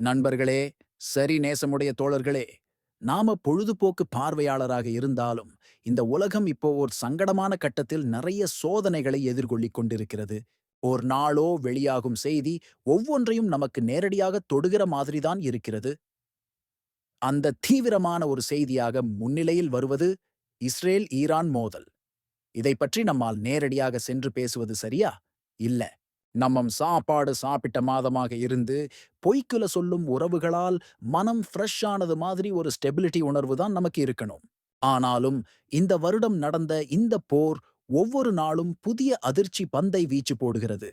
நண்பர்களே சரி நேசமுடைய தோழர்களே நாம பொழுதுபோக்கு பார்வையாளராக இருந்தாலும் இந்த உலகம் இப்போ ஒரு சங்கடமான கட்டத்தில் நிறைய சோதனைகளை எதிர்கொள்ளிக் கொண்டிருக்கிறது. ஒரு நாளோ வெளியாகும் செய்தி ஒவ்வொன்றையும் நமக்கு நேரடியாக தொடுகிற மாதிரிதான் இருக்கிறது. அந்த தீவிரமான ஒரு செய்தியாக முன்னிலையில் வருவது இஸ்ரேல் ஈரான் மோதல். இதை பற்றி நம்மால் நேரடியாக சென்று பேசுவது சரியா? இல்ல. நம்மம் சாப்பாடு சாப்பிட்ட மாதமாக இருந்து பொய்க்குல சொல்லும் உறவுகளால் மனம் ஃப்ரெஷ் ஆனது மாதிரி ஒரு ஸ்டெபிலிட்டி உணர்வு தான் நமக்கு இருக்கணும். ஆனாலும் இந்த வருடம் நடந்த இந்த போர் ஒவ்வொரு நாளும் புதிய அதிர்ச்சி பந்தை வீச்சு போடுகிறது.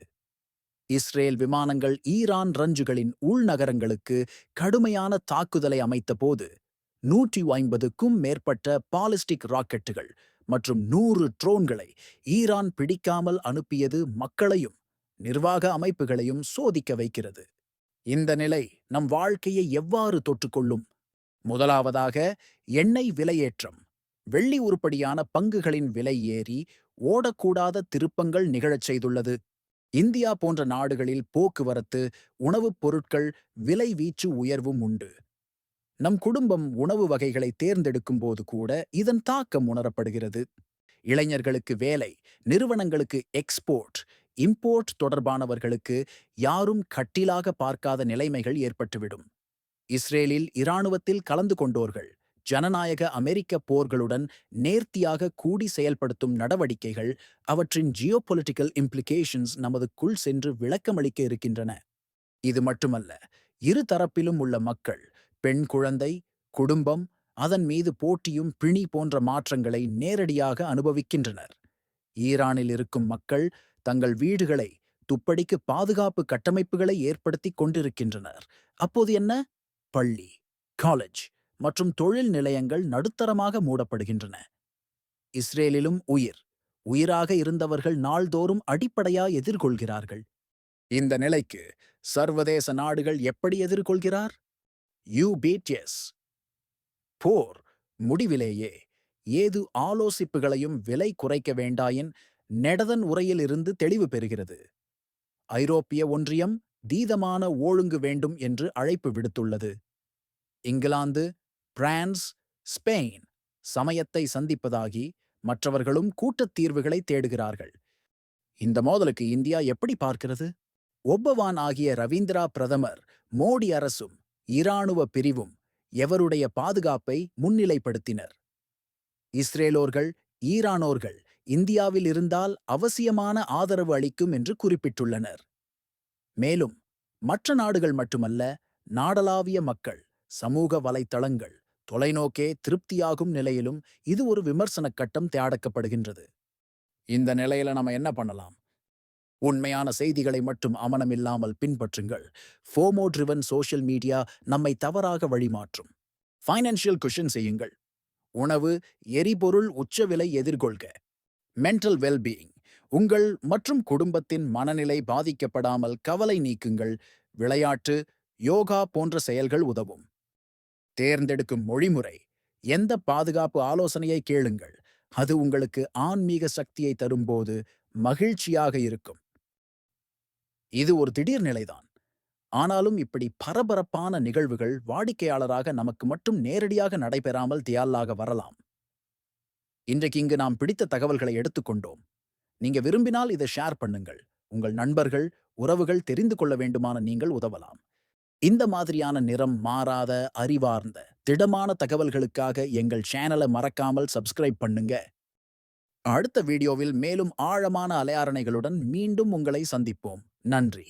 இஸ்ரேல் விமானங்கள் ஈரான் ரஞ்சுகளின் உள்நகரங்களுக்கு கடுமையான தாக்குதலை அமைத்த போது நூற்றி ஐம்பதுக்கும் மேற்பட்ட பாலிஸ்டிக் ராக்கெட்டுகள் மற்றும் நூறு ட்ரோன்களை ஈரான் பிடிக்காமல் அனுப்பியது மக்களையும் நிர்வாக அமைப்புகளையும் சோதிக்க வைக்கிறது. இந்த நிலை நம் வாழ்க்கையை எவ்வாறு தொற்றுக்கொள்ளும்? முதலாவதாக எண்ணெய் விலையேற்றம். வெள்ளி உருப்படியான பங்குகளின் விலை ஏறி ஓடக்கூடாத திருப்பங்கள் நிகழச் செய்துள்ளது. இந்தியா போன்ற நாடுகளில் போக்குவரத்து உணவுப் பொருட்கள் விலை வீச்சு உயர்வும் உண்டு. நம் குடும்பம் உணவு வகைகளை தேர்ந்தெடுக்கும் போது கூட இதன் தாக்கம் உணரப்படுகிறது. இளைஞர்களுக்கு வேலை நிறுவனங்களுக்கு எக்ஸ்போர்ட் இம்போர்ட் தொடர்பானவர்களுக்கு யாரும் கட்டிலாக பார்க்காத நிலைமைகள் ஏற்பட்டுவிடும். இஸ்ரேலில் இராணுவத்தில் கலந்து கொண்டோர்கள் ஜனநாயக அமெரிக்க போர்களுடன் நேர்த்தியாக கூடி செயல்படுத்தும் நடவடிக்கைகள் அவற்றின் ஜியோபொலிட்டிக்கல் இம்ப்ளிகேஷன்ஸ் நமதுக்குள் சென்று விளக்கமளிக்க இருக்கின்றன. இது மட்டுமல்ல இரு தரப்பிலும் உள்ள மக்கள் பெண் குழந்தை குடும்பம் அதன் மீது போட்டியும் பிணி போன்ற மாற்றங்களை நேரடியாக அனுபவிக்கின்றனர். ஈரானில் இருக்கும் மக்கள் தங்கள் வீடுகளை துப்படிக்கு பாதுகாப்பு கட்டமைப்புகளை ஏற்படுத்திக் கொண்டிருக்கின்றனர். அப்போது என்ன? பள்ளி காலேஜ் மற்றும் தொழில் நிலையங்கள் நடுத்தரமாக மூடப்படுகின்றன. இஸ்ரேலிலும் உயிர் உயிராக இருந்தவர்கள் நாள்தோறும் அடிப்படையா எதிர்கொள்கிறார்கள். இந்த நிலைக்கு சர்வதேச நாடுகள் எப்படி எதிர்கொள்கிறார்? யூ போர் முடிவிலேயே ஏது ஆலோசிப்புகளையும் விலை குறைக்க வேண்டாயின் நெடதன் உரையிலிருந்து தெளிவு பெறுகிறது. ஐரோப்பிய ஒன்றியம் தீதமான ஒழுங்கு வேண்டும் என்று அழைப்பு விடுத்துள்ளது. இங்கிலாந்து பிரான்ஸ் ஸ்பெயின் சமயத்தை சந்திப்பதாகி மற்றவர்களும் கூட்டத் தீர்வுகளை தேடுகிறார்கள். இந்த மோதலுக்கு இந்தியா எப்படி பார்க்கிறது? ஒப்பவான் ஆகிய ரவீந்திரா பிரதமர் மோடி அரசும் இராணுவ பிரிவும் எவருடைய பாதுகாப்பை முன்னிலைப்படுத்தினர்? இஸ்ரேலோர்கள் ஈரானோர்கள் இந்தியாவில் இருந்தால் அவசியமான ஆதரவு அளிக்கும் என்று குறிப்பிட்டுள்ளனர். மேலும் மற்ற நாடுகள் மட்டுமல்ல நாடளாவிய மக்கள் சமூக வலைத்தளங்கள் தொலைநோக்கே திருப்தியாகும் நிலையிலும் இது ஒரு விமர்சன கட்டம் தேடக்கப்படுகின்றது. இந்த நிலையில நம்ம என்ன பண்ணலாம்? உண்மையான செய்திகளை மட்டும் அமனமில்லாமல் பின்பற்றுங்கள். ஃபோமோ ட்ரிவன் சோஷியல் மீடியா நம்மை தவறாக வழிமாற்றும். ஃபைனான்சியல் குஷன் செய்யுங்கள். உணவு எரிபொருள் உச்சவிலை எதிர்கொள்க. மென்டல் வெல்பீயிங் உங்கள் மற்றும் குடும்பத்தின் மனநிலை பாதிக்கப்படாமல் கவலை நீக்குங்கள். விளையாட்டு யோகா போன்ற செயல்கள் உதவும். தேர்ந்தெடுக்கும் மொழிமுறை. எந்த பாதுகாப்பு ஆலோசனையை கேளுங்கள். அது உங்களுக்கு ஆன்மீக சக்தியை தரும்போது மகிழ்ச்சியாக இருக்கும். இது ஒரு திடீர் நிலைதான். ஆனாலும் இப்படி பரபரப்பான நிகழ்வுகள் வாடிக்கையாளராக நமக்கு மட்டும் நேரடியாக நடைபெறாமல் தியாலாக வரலாம். இன்றைக்கு இங்கு நாம் பிடித்த தகவல்களை எடுத்துக்கொண்டோம் நீங்க விரும்பினால் இதை ஷேர் பண்ணுங்கள். உங்கள் நண்பர்கள் உறவுகள் தெரிந்து கொள்ள வேண்டுமான நீங்கள் உதவலாம். இந்த மாதிரியான நிறம் மாறாத அறிவார்ந்த திடமான தகவல்களுக்காக எங்கள் சேனலை மறக்காமல் சப்ஸ்கிரைப் பண்ணுங்க. அடுத்த வீடியோவில் மேலும் ஆழமான அலையாரணைகளுடன் மீண்டும் உங்களை சந்திப்போம். நன்றி.